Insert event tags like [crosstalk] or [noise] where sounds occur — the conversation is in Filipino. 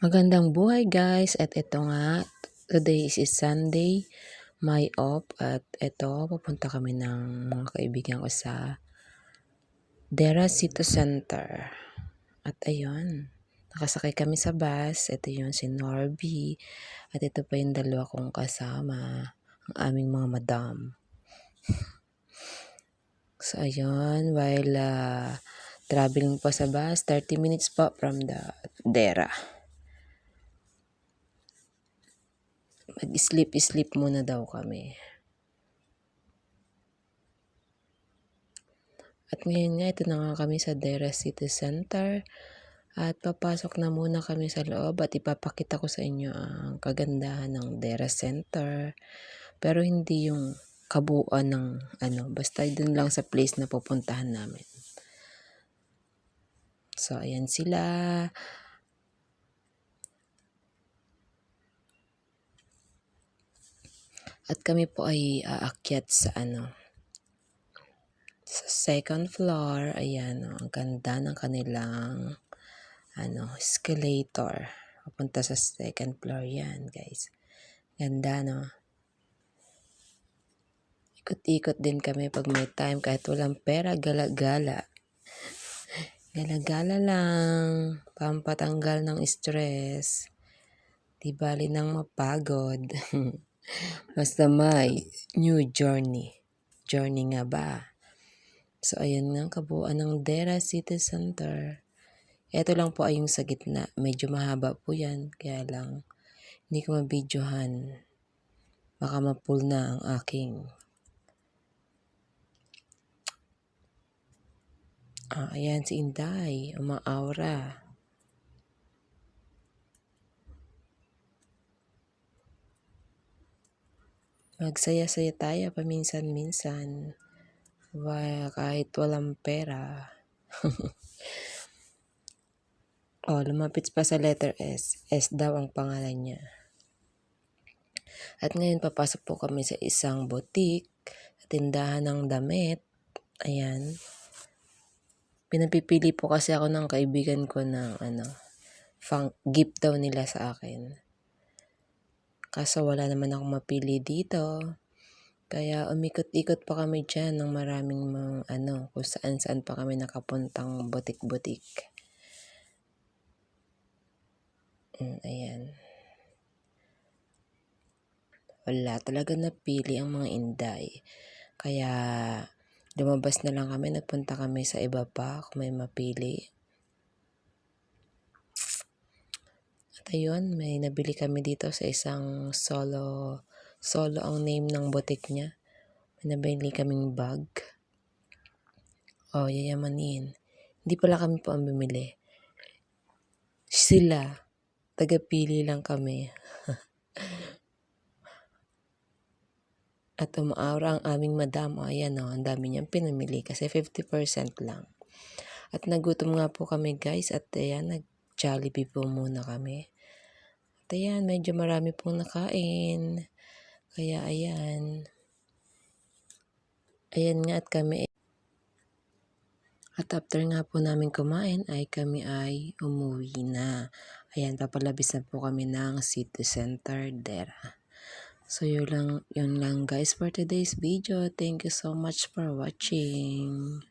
Magandang buhay guys. At ito nga today is Sunday. My off. At ito pupunta kami ng mga kaibigan ko sa Dera City Center. At ayun nakasakay kami sa bus. Ito yung si Norby. At ito pa yung dalawa kong kasama ang aming mga madam. [laughs] So ayun while uh, traveling po sa bus 30 minutes po from the Dera Mag-sleep-sleep muna daw kami. At ngayon nga, ito na nga kami sa Dera City Center. At papasok na muna kami sa loob at ipapakita ko sa inyo ang kagandahan ng Dera Center. Pero hindi yung kabuuan ng ano, basta dun lang sa place na pupuntahan namin. So, ayan sila. At kami po ay aakyat sa ano, sa second floor. Ayan, oh, ang ganda ng kanilang ano, escalator. Papunta sa second floor yan, guys. Ganda, no? Ikot-ikot din kami pag may time. Kahit walang pera, gala-gala. [laughs] Gala-gala lang. Pampatanggal ng stress. Di bali nang mapagod. [laughs] Basta may new journey. Journey nga ba? So, ayan nga ang kabuuan ng Dera City Center. Ito lang po ay yung sa gitna. Medyo mahaba po yan. Kaya lang, hindi ko mabidyohan. Baka mapul na ang aking. Ah, ayan si Inday. Umaawra. Magsaya-saya tayo paminsan-minsan. Why, kahit walang pera. [laughs] oh, lumapit pa sa letter S. S daw ang pangalan niya. At ngayon papasok po kami sa isang boutique, tindahan ng damit. Ayan. Pinapipili po kasi ako ng kaibigan ko ng ano, fang, gift daw nila sa akin. Kaso wala naman akong mapili dito. Kaya umikot-ikot pa kami dyan ng maraming mga ano, kung saan-saan pa kami nakapuntang butik-butik. Mm, ayan. Wala talaga napili ang mga inday. Kaya lumabas na lang kami, nagpunta kami sa iba pa kung may mapili. Ayun, may nabili kami dito sa isang solo, solo ang name ng boutique niya. May nabili kaming bag. Oh, yayamanin. Hindi pala kami po ang bumili. Sila, tagapili lang kami. [laughs] At umaara ang aming madam. O, ayan o, ang dami niyang pinamili kasi 50% lang. At nagutom nga po kami guys at ayan, nag-jollibee po muna kami. Ayan, medyo marami pong nakain. Kaya ayan. Ayan nga at kami at after nga po namin kumain ay kami ay umuwi na. Ayan, papalabis na po kami ng city center Dera. So yun lang, yun lang guys for today's video. Thank you so much for watching.